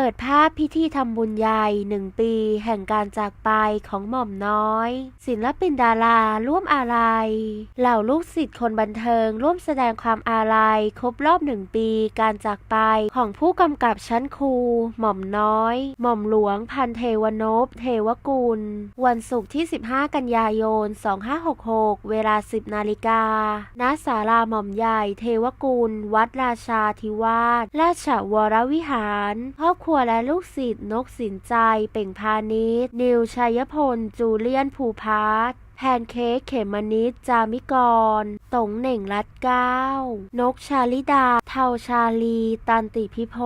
เปิดภาพพิธีทำบุญใหญ่หนึ่งปี แห่งการจากไปของหม่อมน้อย ศิลปินดาราร่วมอาลัย เหล่าลูกศิษย์คนบันเทิง ร่วมแสดงความอาลัย ครบรอบหนึ่งปีการจากไปของผู้กำกับชั้นครู หม่อมน้อย หม่อมหลวงพันเทวนพเทวกุล วันศุกร์ที่ 15 กันยายน 2566 เวลา 10 นาฬิกาณศาลาหม่อมใหญ่ เทวกุล วัดราชาธิวาสราชวรวิหารครอบครัวขัวและลูกศิษย์นกสินใจ เป่งพาณิชย์ นิวชัยพล จูเลียนภูพาร์ แพนเค้กเขมนิดจามิกร ตงเหน่งรัดเก้านกชาลิดา เทาชาลี ตันติพิภพ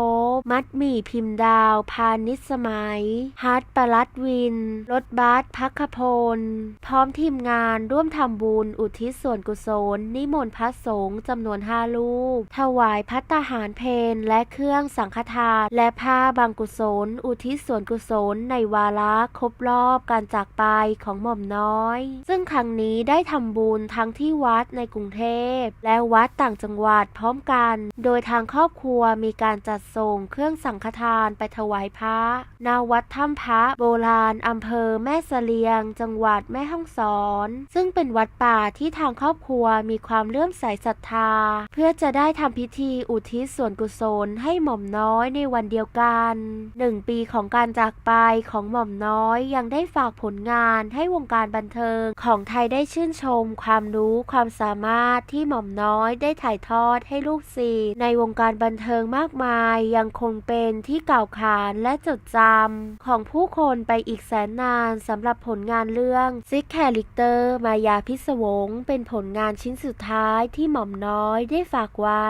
มัดหมี่พิมพ์ดาว พานิสมัยฮัทปลัดวิน รถบัสพักขพล พร้อมทีมงานร่วมทำบุญอุทิศส่วนกุศล นิมนต์พระสงฆ์จำนวนห้าลูก ถวายพัตตาหารเพนและเครื่องสังฆทาน และผ้าบางกุศล อุทิศส่วนกุศลในวาระครบรอบการจากไปของหม่อมน้อยซึ่งครั้งนี้ได้ทำบุญทั้งที่วัดในกรุงเทพ และวัดต่างจังหวัดพร้อมกัน โดยทางครอบครัวมีการจัดส่งเครื่องสังฆทานไปถวายพระณวัดถ้ำพระโบราณอำเภอแม่เสลียง จังหวัดแม่ฮ่องสอน ซึ่งเป็นวัดป่าที่ทางครอบครัวมีความเลื่อมใสศรัทธา เพื่อจะได้ทำพิธีอุทิศส่วนกุศลให้หม่อมน้อยในวันเดียวกันหนึ่งปีของการจากไปของหม่อมน้อยยังได้ฝากผลงานให้วงการบันเทิงของไทยได้ชื่นชม ความรู้ความสามารถที่หม่อมน้อยได้ถ่ายทอดให้ลูกศิษย์ในวงการบันเทิงมากมาย ยังคงเป็นที่กล่าวขานและจดจำของผู้คนไปอีกแสนนานสำหรับผลงานเรื่องซิกแคลิเตอร์ มายาพิศวง เป็นผลงานชิ้นสุดท้ายที่หม่อมน้อยได้ฝากไว้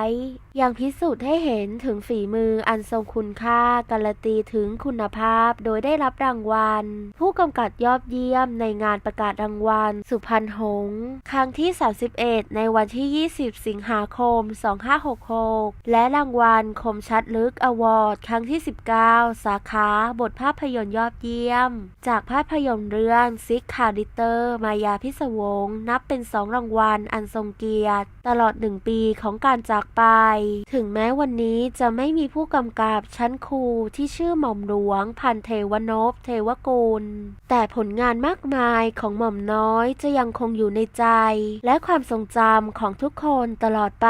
ยังพิสูจน์ให้เห็นถึงฝีมืออันทรงคุณค่าการันตีถึงคุณภาพ โดยได้รับรางวัล ผู้กำกับยอดเยี่ยมในงานประกาศรางวัลสุพรรณหงษ์ครั้งที่ 31 ในวันที่ 20 สิงหาคม 2566 และรางวัลคมชัดลึกอวอร์ดครั้งที่ 19 สาขา บทภาพยนตร์ยอดเยี่ยม จากภาพยนตร์เรื่องซิกคาริเตอร์ มายาพิศวง นับเป็นสองรางวัลอันทรงเกียรติ ตลอดหนึ่งปีของการจากไป ถึงแม้วันนี้จะไม่มีผู้กำกับชั้นครูที่ชื่อหม่อมหลวง พันเทวนพเทวกุลแต่ผลงานมากมายของหม่อมน้อน้อยจะยังคงอยู่ในใจ และความทรงจำของทุกคนตลอดไป